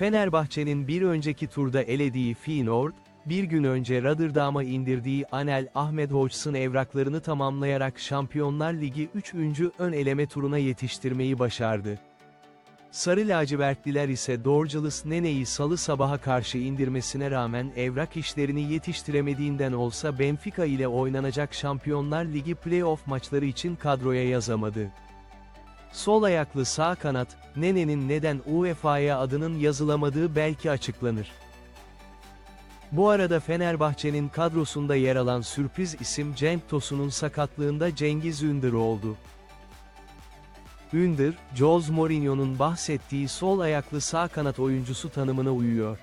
Fenerbahçe'nin bir önceki turda elediği Feyenoord, bir gün önce Rotterdam'a indirdiği Anel Ahmed Hodgson evraklarını tamamlayarak Şampiyonlar Ligi 3. ön eleme turuna yetiştirmeyi başardı. Sarı lacivertliler ise Dorcalis Nene'yi salı sabaha karşı indirmesine rağmen evrak işlerini yetiştiremediğinden olsa Benfica ile oynanacak Şampiyonlar Ligi playoff maçları için kadroya yazamadı. Sol ayaklı sağ kanat, Nene'nin neden UEFA'ya adının yazılamadığı belki açıklanır. Bu arada Fenerbahçe'nin kadrosunda yer alan sürpriz isim Cenk Tosun'un sakatlığında Cengiz Ündür oldu. Ündür, Jose Mourinho'nun bahsettiği sol ayaklı sağ kanat oyuncusu tanımına uyuyor.